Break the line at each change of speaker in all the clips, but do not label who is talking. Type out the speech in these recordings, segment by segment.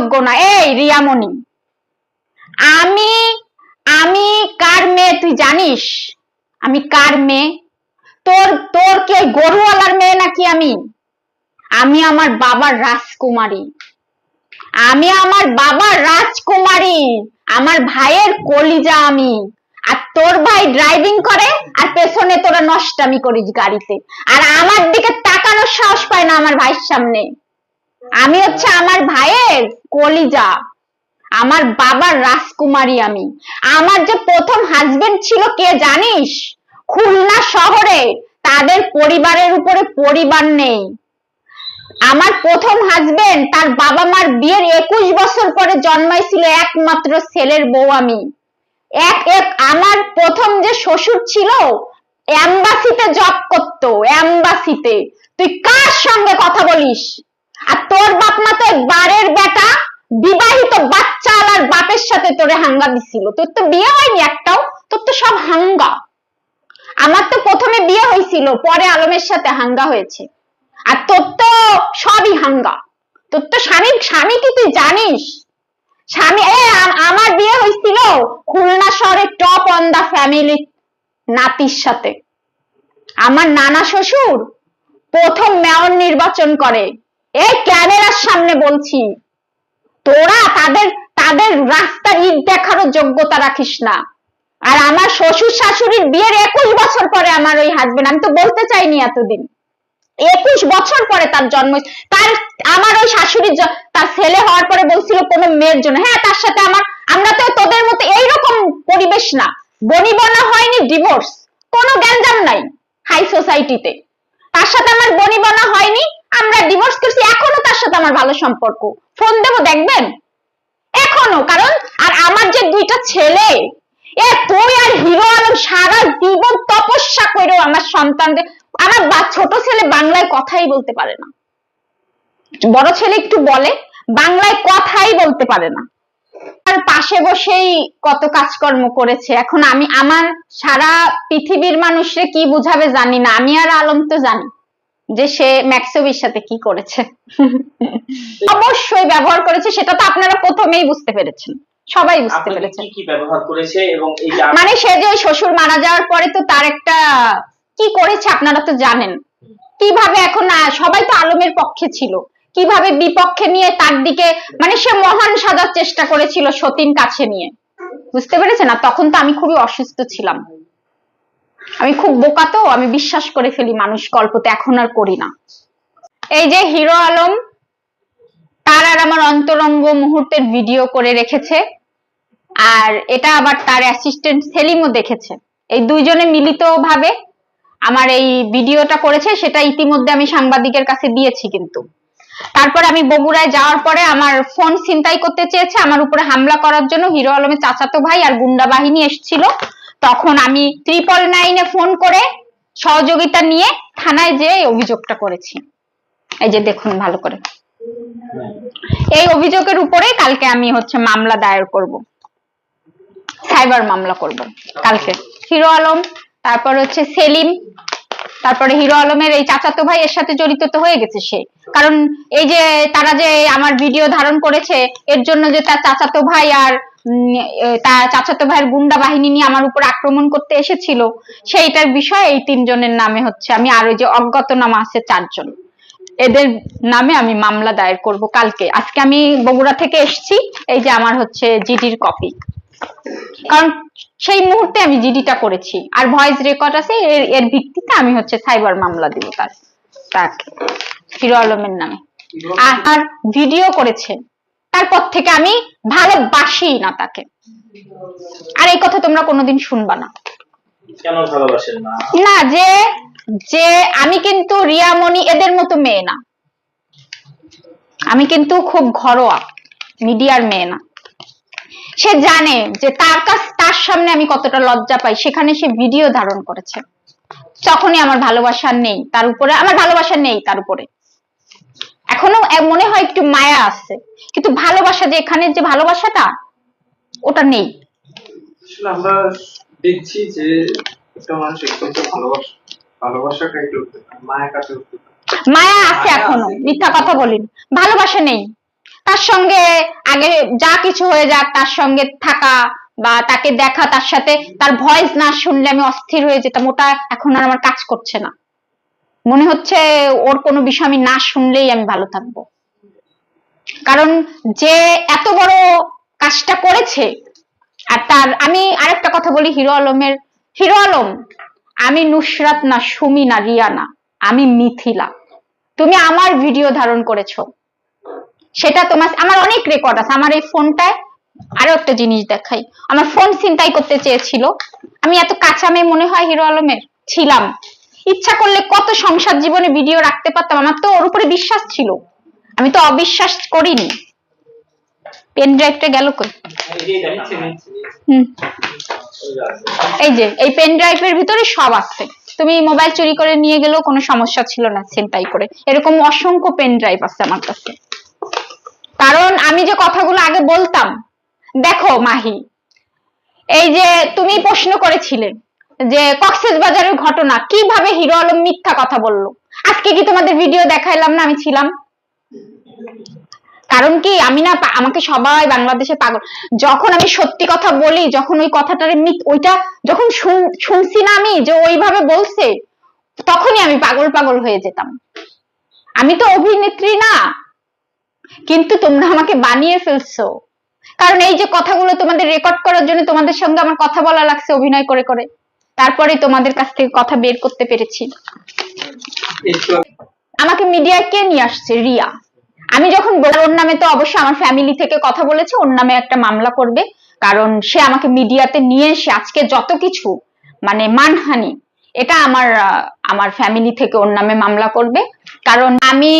যোগ্য না। এই, রিয়ামণি। আমি আমি কার মেয়ে তুই জানিস? আমি কার মেয়ে? তোর তোর কি গরুওয়ালার মেয়ে নাকি আমি? আমি আমার বাবার রাজকুমারী। আমি আমার বাবার রাজকুমারী। আমার ভাইয়ের কলিজা আমি। আর তোর ভাই ড্রাইভিং করে, আর পেছনে তোরা নষ্টামি করিস গাড়িতে। আর আমার দিকে তাকানোর সাহস পায় না আমার ভাইয়ের সামনে। আমি হচ্ছে আমার ভাইয়ের কলিজা। আমার বাবার রাজকুমারী আমি। আমার যে প্রথম হাজবেন্ড ছিল কে জানিস? খুলনা শহরে। তাদের পরিবারের উপরে পরিবার নেই। আমার প্রথম হাজবেন্ড তার বাবা মার বিয়ের একুশ বছর পরে জন্মাইছিল একমাত্র ছেলের বউ আমি। এক এক, আমার প্রথম যে শ্বশুর ছিল অ্যাম্বাসিতে জব করতো অ্যাম্বাসিতে তুই কার সঙ্গে কথা বলিস? আর তোর বাপ মা তো বারের বেটা, বিবাহিত বাচ্চা আলার বাপের সাথে তোরে হাঙ্গা দিছিল। তোর তো বিয়ে হয়নি একটাও, তোর তো সব হাঙ্গা। আমার তো প্রথমে বিয়ে হয়েছিল, পরে আলমের সাথে হাঙ্গা হয়েছে। আর তোর তো সবই হাঙ্গা। তোর তো স্বামী স্বামী কি তুই জানিস? স্বামী, এ আমার বিয়ে হয়েছিল খুলনা শহরে টপ অন দা ফ্যামিলি নাতির সাথে। আমার নানা শ্বশুর প্রথম মেয়র নির্বাচন করে। এই ক্যামেরার সামনে বলছি, তোরা তাদের তাদের রাস্তার ইট দেখারও যোগ্যতা রাখিস না। আর আমার শ্বশুর শাশুড়ির বিয়ের একুশ বছর পরে আমার ওই হাজবেন্ড আমি তো বলতে চাইনি এতদিন। একুশ বছর পরে তার জন্ম, তার, আমার ওই শাশুড়ির তার ছেলে হওয়ার পরে বলছিল কোনো মেয়ের জন্য। হ্যাঁ তার সাথে আমার, আমরা তো তোদের মতো এইরকম পরিবেশ না। বনিবনা হয়নি ডিভোর্স কোনো গ্যাঞ্জাম নাই হাই সোসাইটিতে তার সাথে আমার বনিবনা হয়নি আমরা ডিভোর্স করছি, এখনও তার সাথে আমার ভালো সম্পর্ক। ফোন দেবো, দেখবেন? এখনও, কারণ আর আমার যে দুইটা ছেলে, এ তুই আর হিরো আলম সারা জীবন তপস্যা করেও আমার সন্তানদের, আমার ছোট ছেলে বাংলায় কথাই বলতে পারে না। বড় ছেলে একটু বলে, বাংলায় কথাই বলতে পারে না। আর পাশে বসেই কত কাজকর্ম করেছে। এখন আমি, আমার সারা পৃথিবীর মানুষরে কি বুঝাবে জানি না, আমি আর আলম তো জানি। যে সে ম্যাক্সবির সাথে কি করেছে। অবশ্যই ব্যবহার করেছে সেটা তো আপনারা প্রথমেই বুঝতে পেরেছেন। সবাই বুঝতে পেরেছেন।
কি কি ব্যবহার করেছে এবং এই
মানে সে যে শ্বশুর মারা যাওয়ার পরে তো তার একটা কি করেছে আপনারা তো জানেন। কীভাবে এখন সবাই তো আলমের পক্ষে ছিল। কীভাবে বিপক্ষে নিয়ে তার দিকে মানে সে মহান সাজার চেষ্টা করেছিল সতীন কাছে নিয়ে। বুঝতে পেরেছেন? আর তখন তো আমি খুবই অসুস্থ ছিলাম। আমি খুব বোকা তো, আমি বিশ্বাস করে ফেলি মানুষ গল্পতে এখন আর করি না। এই যে হিরো আলম, তার আর আমার অন্তরঙ্গ মুহূর্তের ভিডিও করে রেখেছে, আর এটা আবার তার অ্যাসিস্ট্যান্ট সেলিমও দেখেছে। এই দুইজনে মিলিত ভাবে আমার এই ভিডিওটা করেছে, সেটা ইতিমধ্যে আমি সাংবাদিকের কাছে দিয়েছি কিন্তু। তারপর আমি বগুড়ায় যাওয়ার পরে আমার ফোন ছিনতাই করতে চেয়েছে, আমার উপরে হামলা করার জন্য হিরো আলমের চাচাতো ভাই আর গুন্ডা বাহিনী এসেছিল। তখন আমি ট্রিপল নাইনে ফোন করে সহযোগিতা নিয়ে থানায় এই অভিযোগটা করেছি। এই যে দেখুন ভালো করে। এই অভিযোগের উপরে কালকে আমি হচ্ছে মামলা দায়ের করব। সাইবার মামলা করব কালকে। হিরো আলম, তারপর হচ্ছে সেলিম, তারপরে হিরো আলমের এই চাচাতো ভাই এর সাথে জড়িত তো হয়ে গেছে সে। কারণ এই যে তারা যে আমার ভিডিও ধারণ করেছে, এর জন্য যে তার চাচাতো ভাই আর তার চাচাতো ভাইয়ের গুন্ডা বাহিনী নিয়ে আমার উপর আক্রমণ করতে এসেছিল। সেইটার বিষয়ে এই তিনজনের নামে হচ্ছে আমি আর যে অজ্ঞাতনামা আছে চারজন। এদের নামে আমি মামলা দায়ের করব কালকে। আজকে আমি বগুড়া থেকে এসেছি, এই যে আমার হচ্ছে জিডির কপি। কারণ সেই মুহূর্তে আমি জিডিটা করেছি। আর ভয়েস রেকর্ড আছে, এর এর ভিত্তিতে আমি হচ্ছে সাইবার মামলা দিব তার, তাকে। হিরো আলমের নামে। আর ভিডিও করেছে। তারপর থেকে আমি ভালোবাসি না তাকে। আর এই কথা তোমরা কোনোদিন শুনবা না?
না
যে যে আমি কিন্তু রিয়ামণি এদের মতো মেয়ে না। আমি কিন্তু খুব ঘরোয়া মিডিয়ার মেয়ে না। সে জানে যে তার কাছ তার সামনে আমি কতটা লজ্জা পাই সেখানে সে ভিডিও ধারণ করেছে। তখনই আমার ভালোবাসা নেই তার উপরে আমার ভালোবাসা নেই তার উপরে। এখনও মনে হয় একটু মায়া আছে। কিন্তু ভালোবাসা যে এখানে যে ভালোবাসাটা ওটা নেই।
আমরা দেখছি যে একটা মানুষ ভালোবাসা ভালোবাসা উঠতে মায়া উঠতে
মায়া আছে
এখনও
মিথ্যা কথা বলিনি। ভালোবাসা নেই। তার সঙ্গে আগে যা কিছু হয়ে যাক তার সঙ্গে থাকা বা তাকে দেখা তার সাথে তার ভয়েস না শুনলে আমি অস্থির হয়ে যেতাম। ওটা এখন আর আমার কাজ করছে না। মনে হচ্ছে ওর কোনো বিষয় আমি না শুনলেই আমি ভালো থাকব। কারণ যে এত বড় কাজটা করেছে, আর তার, আমি আরেকটা কথা বলি, হিরো আলমের, হিরো আলম, আমি নুসরাত না সুমি না রিয়া না আমি মিথিলা। তুমি আমার ভিডিও ধারণ করেছ। সেটা তোমার, আমার অনেক রেকর্ড আছে। আমার এই ফোনটায় আরও একটা জিনিস দেখাই। আমার ফোন ছিনতাই করতে চেয়েছিল। আমি এত কাঁচা মেয়ে মনে হয় হিরো আলমের ছিলাম। ইচ্ছা করলে কত সংসার জীবনে ভিডিও রাখতে পারতাম? আমার তো ওর উপরে বিশ্বাস ছিল। আমি তো অবিশ্বাস করিনি। পেন ড্রাইভটা গেল কই? এই যে, এই পেন ড্রাইভের ভিতরে সব আছে। তুমি মোবাইল চুরি করে নিয়ে গেলেও কোনো সমস্যা ছিল না ছিনতাই করে। এরকম অসংখ্য পেন ড্রাইভ আছে আমার কাছে। কারণ আমি যে কথাগুলো আগে বলতাম, দেখো মাহি, এই যে তুমি প্রশ্ন করেছিলে যে কক্সেস বাজারের ঘটনা, কীভাবে হিরো আলম মিথ্যা কথা বলল? আজকে কি তোমাদের ভিডিও দেখাইলাম না আমি ছিলাম? কারণ কি, আমি না আমাকে সবাই বাংলাদেশে পাগল। যখন আমি সত্যি কথা বলি, যখন ওই কথাটার মিথ- ওইটা যখন শুনছি না আমি যে ওইভাবে বলছে, তখনই আমি পাগল পাগল হয়ে যেতাম। আমি তো অভিনেত্রী না, কিন্তু তোমরা আমাকে বানিয়ে ফেলছো। কারণ এই যে কথাগুলো তোমাদের রেকর্ড করার জন্য তোমাদের সঙ্গে আমার কথা বলা লাগছে, অভিনয় করে করে। তারপরে তোমাদের কাছ থেকে কথা বের করতে পেরেছি। আমাকে মিডিয়ায় কে নিয়ে আসছে? রিয়া। আমি যখন ওর নামে তো অবশ্যই আমার ফ্যামিলি থেকে কথা বলেছে, ওর নামে একটা মামলা করবে, কারণ সে আমাকে মিডিয়াতে নিয়ে এসে আজকে যত কিছু মানে মানহানি, এটা আমার আমার ফ্যামিলি থেকে ওর নামে মামলা করবে। কারণ আমি,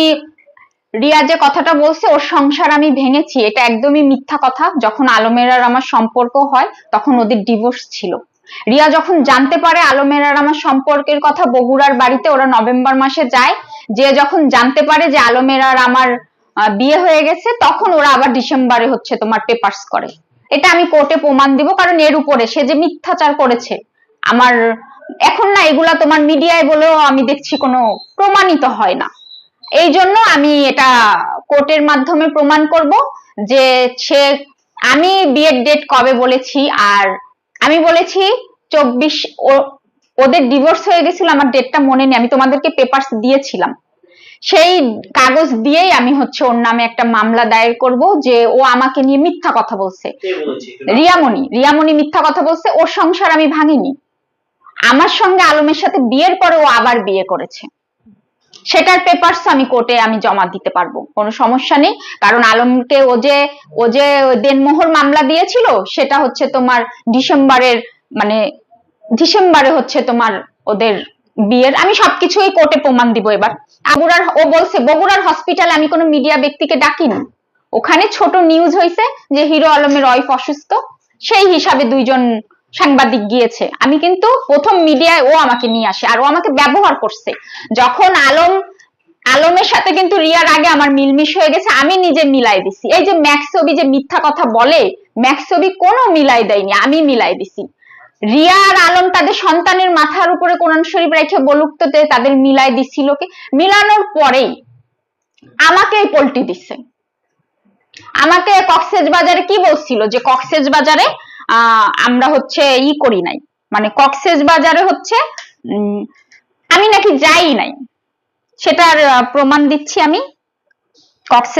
রিয়া যে কথাটা বলছে, ওর সংসার আমি ভেঙেছি, এটা একদমই মিথ্যা কথা। যখন আলমের আর আমার সম্পর্ক হয়, তখন ওদের ডিভোর্স ছিল। রিয়া যখন জানতে পারে আলমের আর আমার সম্পর্কের কথা বগুড়ার বাড়িতে ওরা নভেম্বর মাসে যায়, যে যখন জানতে পারে যে আলমের আর আমার বিয়ে হয়ে গেছে, তখন ওরা আবার ডিসেম্বরে হচ্ছে তোমার পেপার্স করে। এটা আমি কোর্টে প্রমাণ দিব, কারণ এর উপরে সে যে মিথ্যাচার করেছে, আমার, এখন না এগুলা তোমার মিডিয়ায় বলেও আমি দেখছি কোনো প্রমাণিত হয় না। এই জন্য আমি এটা কোর্টের মাধ্যমে প্রমাণ করব যে সে, আমি বিয়ের ডেট কবে বলেছি, আর আমি বলেছি চব্বিশ ওদের ডিভোর্স হয়ে গেছিল আমার ডেটটা মনে নেই আমি তোমাদেরকে পেপারস দিয়েছিলাম। সেই কাগজ দিয়েই আমি হচ্ছে ওর নামে একটা মামলা দায়ের করব যে ও আমাকে নিয়ে মিথ্যা কথা বলেছে। রিয়ামণি রিয়ামণি মিথ্যা কথা বলছে ওর সংসার আমি ভাঙিনি। আমার সঙ্গে আলমের সাথে বিয়ের পরে ও আবার বিয়ে করেছে। সেটার পেপারস আমি কোর্টে আমি জমা দিতে পারব, কোনো সমস্যা নেই। কারণ আলমকে ও যে ও যে দেনমোহর মামলা দিয়েছিল, সেটা হচ্ছে তোমার ডিসেম্বরের মানে ডিসেম্বরে হচ্ছে তোমার ওদের বিয়ের। আমি সবকিছুই কোর্টে প্রমাণ দিব এবার। বগুড়ার, ও বলছে, বগুড়ার হসপিটালে আমি কোনো মিডিয়া ব্যক্তিকে ডাকিনি। ওখানে ছোট নিউজ হয়েছে যে হিরো আলমের ওয়াইফ অসুস্থ। সেই হিসাবে দুইজন সাংবাদিক গিয়েছে। আমি কিন্তু প্রথম মিডিয়ায় ও আমাকে নিয়ে আসে আর ও আমাকে ব্যবহার করছে। যখন আলম, আলমের সাথে কিন্তু রিয়ার আগে আমার মিলমিশ হয়ে গেছে, আমি নিজে মিলাই দিছি। এই যে ম্যাক্সবি যে মিথ্যা কথা বলে, ম্যাক্সবি কোনো মিলাই দেয়নি, আমি মিলাই দিছি। রিয়া আর আলম তাদের সন্তানের মাথার উপরে কোরআন শরীফ রেখে বলুক তো তাদের মিলাই দিছিল কি? মিলানোর পরেই আমাকেই পল্টি দিচ্ছে। আমাকে কক্সেস বাজারে কি বলছিল? যে কক্সেস বাজারে আমরা হচ্ছে ই করি নাই। মানে কক্সেস বাজারে হচ্ছে আমি নাকি যাই নাই। সেটার প্রমাণ দিচ্ছি আমি। কক্সেস